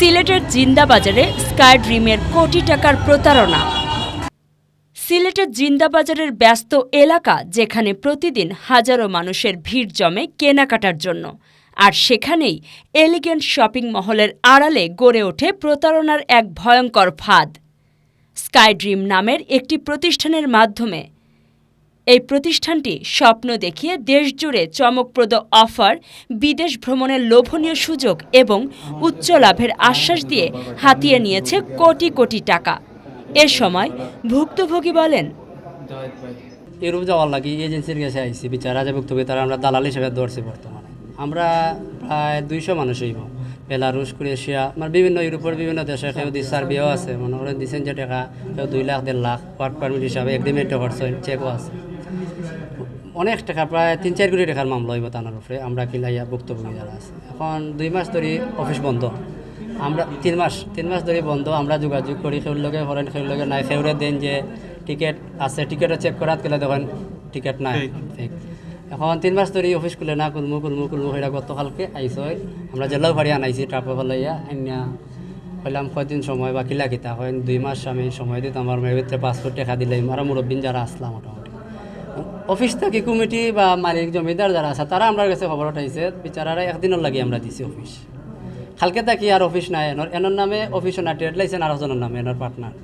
সিলেটের জিন্দাবাজারে স্কাই ড্রিমের কোটি টাকার প্রতারণা। সিলেটের জিন্দাবাজারের ব্যস্ত এলাকা যেখানে প্রতিদিন হাজারো মানুষের ভিড় জমে কেনাকাটার জন্য। আর সেখানেই এলিগেন্ট শপিং মহলের আড়ালে গড়ে ওঠে প্রতারণার এক ভয়ঙ্কর ফাঁদ। স্কাই ড্রিম নামের একটি প্রতিষ্ঠানের মাধ্যমে এই প্রতিষ্ঠানটি স্বপ্ন দেখিয়ে দেশজুড়ে চমকপ্রদ অফার, বিদেশ ভ্রমণের লোভনীয় সুযোগ এবং উচ্চ লাভের আশ্বাস দিয়ে হাতিয়ে নিয়েছে কোটি কোটি টাকা। এ সময় ভুক্তভোগী বলেন এরূপ যাওয়ার লাগি এজেন্সির কাছে আইসি বিচারা যে ভুক্তভোগী তারা আমরা দালাল হিসেবে ধরছি বর্তমানে। আমরা প্রায় দুইশো মানুষ হইব। বেলারুশ, ক্রোয়েশিয়া মানে বিভিন্ন ইউরোপের বিভিন্ন দেশে কেউ দি সার্বিয়াও আছে। মনে করেন দিচ্ছেন যে টাকা, কেউ দুই লাখ, দেড় লাখ, ওয়ার্ক পারমিট হিসাবে এগ্রিমেন্টও করছে চেকও আছে। অনেক টাকা প্রায় তিন চার কোটি টাকার মামলা হইব তানার উপরে আমরা কিলাইয়া ভুক্তভোগী যারা আছে। এখন দুই মাস ধরে অফিস বন্ধ। আমরা তিন মাস তিন মাস ধরে বন্ধ আমরা যোগাযোগ করি সেউর লগে করেন সেউর লগে নাই। সেউরে দেন যে টিকিট আছে টিকিটও চেক করাত গেলে দেখেন টিকিট নাই। Fake। এখন তিন মাস ধরে অফিস খুলে না কুলমু কুলমু কুলমু সেটা গতকালকে আইসই আমরা জেলাও ভাড়ি আনাইছি ট্রাপে ফেলাইয়া আইনা কইলাম কয়দিন সময় বা কিলা কিতা? হয় দুই মাস আমি সময় দিতাম আমার মেয়ের ভিতরে পাসপোর্ট টাকা দিলাম। আর মুরব্বিন যারা আসলাম মোটামুটি অফিস থেকে কমিটি বা মালিক জমিদার যারা আছে তারা আমার কাছে খবর উঠাইছে বিচারারা একদিনের লাগি আমরা দিছি অফিস। কালকে থাকি আর অফিস নাই এনর এনর নামে অফিস না ট্রেড লাইসেন্স আর একজনের নামে এনর পার্টনার।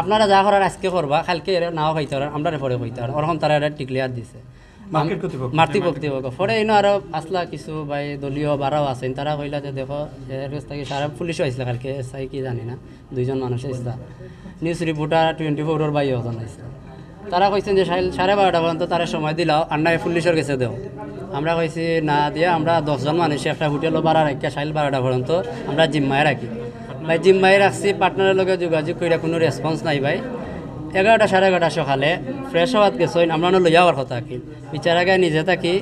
আপনারা যা করার আজকে করবা কালকে এরা নাও খাইতে পারেন আমরা পরে খাইতে পারেন ওরকম তারা এটা টিকলিয়ার দিছে। মার্কেট কর্তৃপক্ষ। পরে ইনো আরও আসলা কিছু বাই দলীয় বারাও আছেন তারা কইলা যে দেখো থেকে সারা পুলিশও আইসলা কালকে এসআই কি জানি না দুইজন মানুষ আইসলা। নিউজ রিপোর্টার টোয়েন্টি ফোরের বাই ওজন আইসলা। তারা কইছেন যে সাড়ে বারোটা পর্যন্ত তারা সময় দিলাও আর নাই পুলিশের কাছে দেও। আমরা কইছি, না দিয়ে, আমরা দশজন মানুষ, একটা হোটেলও বাড়া রাখি সাইল বারোটা পর্যন্ত আমরা জিম্মায় রাখি। ভাই, জিম্মায় রাখছি পার্টনারের লগে যোগাযোগ করে কোনো রেসপন্স নাই ভাই। এগারোটা, সাড়ে এগারোটা সকালে ফ্রেশ হওয়াত গেছইন আমরা লইয়া যাওয়ার কথা কি? বিচারাগায় নিজে থাকি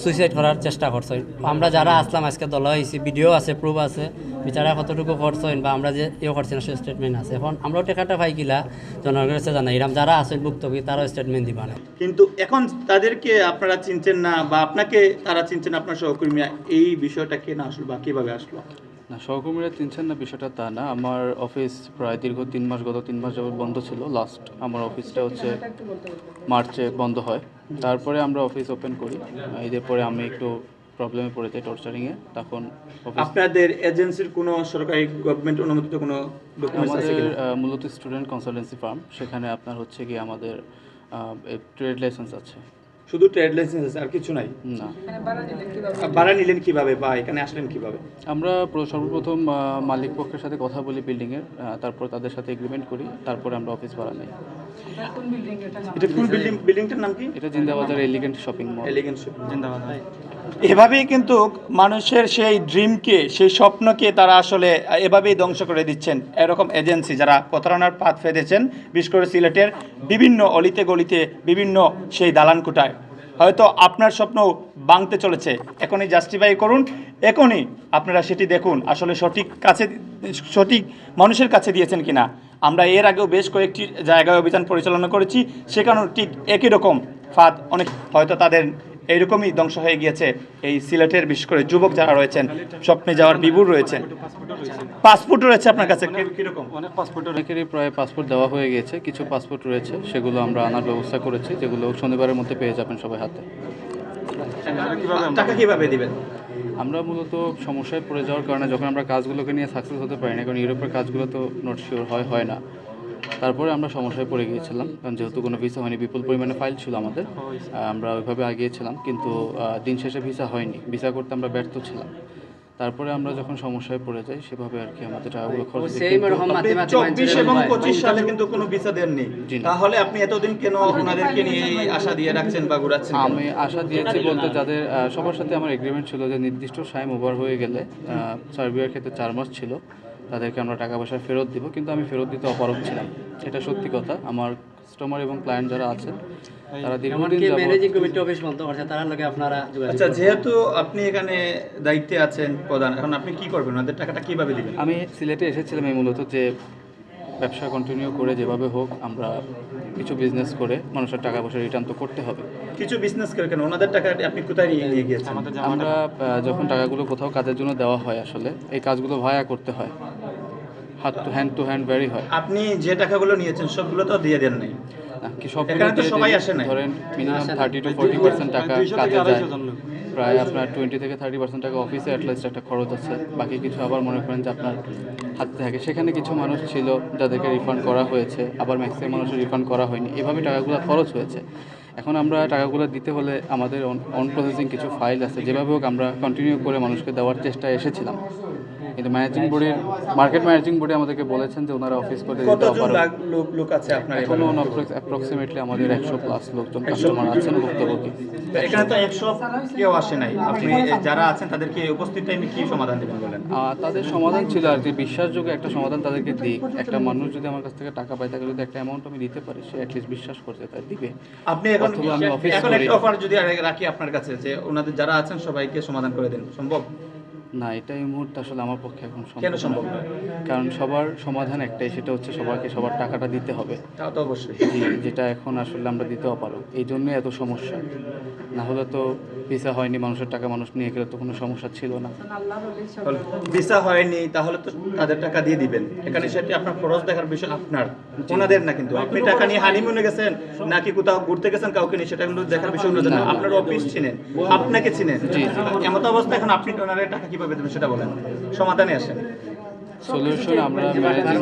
সুইসাইড করার চেষ্টা করছইন আমরা যারা আসলাম, আজকে দল হয়েছি ভিডিও আছে প্রুফ আছে। বিচারা কতটুকু করছইন বা আমরা যে ইয়ে করছি না সে স্টেটমেন্ট আছে। এখন আমরাও টেকাটা পাই কিলা জনগণের কাছে জানাই। এরম যারা আছেন ভুক্তভোগী তারাও স্টেটমেন্ট দিবা না। কিন্তু এখন তাদেরকে আপনারা চিনছেন না বা আপনাকে তারা চিনছেন আপনার সহকর্মীরা এই বিষয়টা কে না আসলো বা কীভাবে আসলো? না সহকর্মীরা চিনছেন না বিষয়টা তা না। আমার অফিস প্রায় দীর্ঘ তিন মাস গত তিন মাস যাবত বন্ধ ছিল। লাস্ট আমার অফিসটা হচ্ছে মার্চে বন্ধ হয়। তারপরে আমরা অফিস ওপেন করি। ঈদের পরে আমি একটু প্রবলেমে পড়ে যাই টর্চারিংয়ে তখন আপনাদের এজেন্সির কোনো সরকারি গভর্নমেন্ট অনুমোদিত কোনো ডকুমেন্টস আছে আমাদের মূলত স্টুডেন্ট কনসালটেন্সি ফার্ম সেখানে আপনার হচ্ছে কি আমাদের ট্রেড লাইসেন্স আছে। শুধু ট্রেড লাইসেন্স আছে আর কিছু নাই? না। ভাড়া নিলেন কীভাবে? বা এখানে আসলেন কীভাবে? আমরা সর্বপ্রথম মালিক পক্ষের সাথে কথা বলি বিল্ডিংয়ের তারপর তাদের সাথে এগ্রিমেন্ট করি তারপরে আমরা অফিস ভাড়া নেই। এটা কোন বিল্ডিং বিল্ডিংটার নাম কি? এটা Zindabazar elegant shopping mall elegance জিন্দাবাদ এভাবেই কিন্তু মানুষের সেই ড্রিমকে সেই স্বপ্নকে তারা আসলে এভাবেই ধ্বংস করে দিচ্ছেন। এরকম এজেন্সি যারা প্রতারণার পাত ফেলেছেন বিশেষ করে সিলেটের বিভিন্ন অলিতে গলিতে বিভিন্ন সেই দালান কোটায়। হয়তো আপনার স্বপ্ন বাংতে চলেছে। এখনই জাস্টিফাই করুন এখনই আপনারা সেটি দেখুন আসলে সঠিক কাছে সঠিক মানুষের কাছে দিয়েছেন কিনা। আমরা এর আগেও বেশ কয়েকটি জায়গায় অভিযান পরিচালনা করেছি সেখানেও ঠিক একই রকম ফাঁদ অনেক হয়তো তাদের এইরকমই ধ্বংস হয়ে গিয়েছে। এই সিলেটের বিশেষ করে যুবক যারা রয়েছেন স্বপ্নে যাওয়ার বিভুর রয়েছেন পাসপোর্ট রয়েছে আপনার কাছে? কীরকম? অনেক পাসপোর্ট অনেকেরই প্রায় পাসপোর্ট দেওয়া হয়ে গেছে কিছু পাসপোর্ট রয়েছে সেগুলো আমরা আনার ব্যবস্থা করেছি যেগুলো শনিবারের মধ্যে পেয়ে যাবেন সবাই হাতে। টাকা কীভাবে দিবেন? আমরা মূলত সমস্যায় পড়ে যাওয়ার কারণে যখন আমরা কাজগুলোকে নিয়ে সাকসেস হতে পারি না, কারণ ইউরোপের কাজগুলো তো নট শিওর হয় হয় না। তারপরে আমরা সমস্যায় পড়ে গিয়েছিলাম, কারণ যেহেতু কোনো ভিসা হয়নি, বিপুল পরিমাণে ফাইল ছিল আমাদের আমরা ওইভাবে আগিয়েছিলাম, কিন্তু দিন শেষে ভিসা হয়নি। ভিসা করতে আমরা ব্যর্থ ছিলাম। তারপরে আমরা যখন সমস্যায় পড়ে যাই সেভাবে আর কি আমাদের টাকাগুলো খরচ চব্বিশ এবং পঁচিশ সালে কিন্তু কোনো ভিসা দেননি। নেই তাহলে আপনি এতদিন কেন ওনাদেরকে নিয়ে আশা দিয়ে রাখছেন বা ঘুরাচ্ছেন আমি আশা দিয়েছি বলতে যাদের সবার সাথে আমার এগ্রিমেন্ট ছিল যে নির্দিষ্ট টাইম ওভার হয়ে গেলে সার্বিয়ার ক্ষেত্রে চার মাস ছিল। তাদেরকে আমরা টাকা পয়সা ফেরত দিব কিন্তু আমি ফেরত দিতে অপারগ ছিলাম। এটা সত্যি কথা। আমার কাস্টমার এবং ক্লায়েন্ট যারা আছেন তারা দীর্ঘদিন যাবত ম্যানেজিং কমিটি অফিস বলতে পারছে তারা লগে আপনারা যোগাযোগ আচ্ছা যেহেতু আপনি এখানে দায়িত্বে আছেন প্রধান এখন আপনি কি করবেন? ওদের টাকাটা কীভাবে দিবেন? আমি সিলেটে এসেছিলাম এই মূলত যে ব্যবসা কন্টিনিউ করে যেভাবে হোক আমরা কিছু বিজনেস করে মানুষের টাকা পয়সা রিটার্ন তো করতে হবে। কিছু বিজনেস করে কেন? ওনাদের টাকা আপনি কোথায় নিয়ে গিয়েছেন? আমরা যখন টাকাগুলো কোথাও কাজের জন্য দেওয়া হয় আসলে এই কাজগুলো ভায়া করতে হয়। হাত to hand to hand vary হয়। আপনি যে টাকাগুলো নিয়েছেন সবগুলো তো দিয়ে দেন নাই। কি সব এখানে তো সবাই আসে না ধরেন minimum thirty to forty percent টাকা কাজে যায়। প্রায় আপনার টোয়েন্টি থেকে থার্টি পার্সেন্ট টাকা অফিসে অ্যাটলিস্ট একটা খরচ আছে। বাকি কিছু আবার মনে করেন যে আপনার হাতে থাকে। সেখানে কিছু মানুষ ছিল যাদেরকে রিফান্ড করা হয়েছে, আবার ম্যাক্সিমাম মানুষের রিফান্ড করা হয়নি। এভাবে টাকাগুলো খরচ হয়েছে। এখন আমরা টাকাগুলো দিতে হলে আমাদের অন প্রসেসিং কিছু ফাইল আছে। যেভাবে হোক আমরা কন্টিনিউ করে মানুষকে দেওয়ার চেষ্টায় এসেছিলাম। কিন্তু ম্যানেজিং বোর্ডের মার্কেট ম্যানেজিং বোর্ডে আমাদেরকে বলেছেন যে ওনারা অফিস করে দিতে কতজন লোক লোক আছে আপনার এখানে? অ্যাপ্রক্সিমেটলি আমাদের একশো প্লাস লোকজন কাস্টমার আছেন ভুক্তভোগী। এখানে তো একশো কেউ আসে নাই। আপনি যারা আছেন তাদেরকে উপস্থিত টাইমে কি সমাধান দেবেন বলেন? তাদের সমাধান ছিল আর কি। বিশ্বাসযোগ্য একটা সমাধান তাদেরকে দিই একটা মানুষ যদি আমার কাছ থেকে টাকা পায় তাকে যদি একটা অ্যামাউন্ট আমি দিতে পারি সে অ্যাটলিস্ট বিশ্বাস করছে তাই দিবে। আপনি এখন অফিস এখন একটা অফার যদি রাখি আপনার কাছে যে ওনাদের যারা আছেন সবাইকে সমাধান করে দিন। সম্ভব? না এটা এই মুহূর্তে আসলে আমার পক্ষে এখন কেন সম্ভব না। কারণ সবার সমাধান একটাই সেটা হচ্ছে সবাইকে সবার টাকাটা দিতে হবে। তা তো অবশ্যই। যেটা এখন আসলে আমরা দিতে অপারক এই জন্যই এত সমস্যা। না হলে তো ভিসা হয়নি মানুষের টাকা মানুষ নিয়ে গেলে তো কোনো সমস্যা ছিল না। ভিসা হয়নি তাহলে তো তাদের টাকা দিয়ে দিবেন। এখানে সেটি আপনার খরচ দেখার বিষয় আপনার ওনাদের না কিন্তু। আপনি টাকা নিয়ে হানিমুনে গেছেন নাকি কোথাও ঘুরতে গেছেন কাউকে নিয়ে সেটা কিন্তু দেখার বিষয় অন্যদের না। আপনার অফিস চিনেন আপনাকে চিনেন। এমত অবস্থা এখন আপনি ওনাদের টাকা কীভাবে দেবেন সেটা বলেন। সমাধানে আসেন। সলিউশন আমরা ম্যানেজিং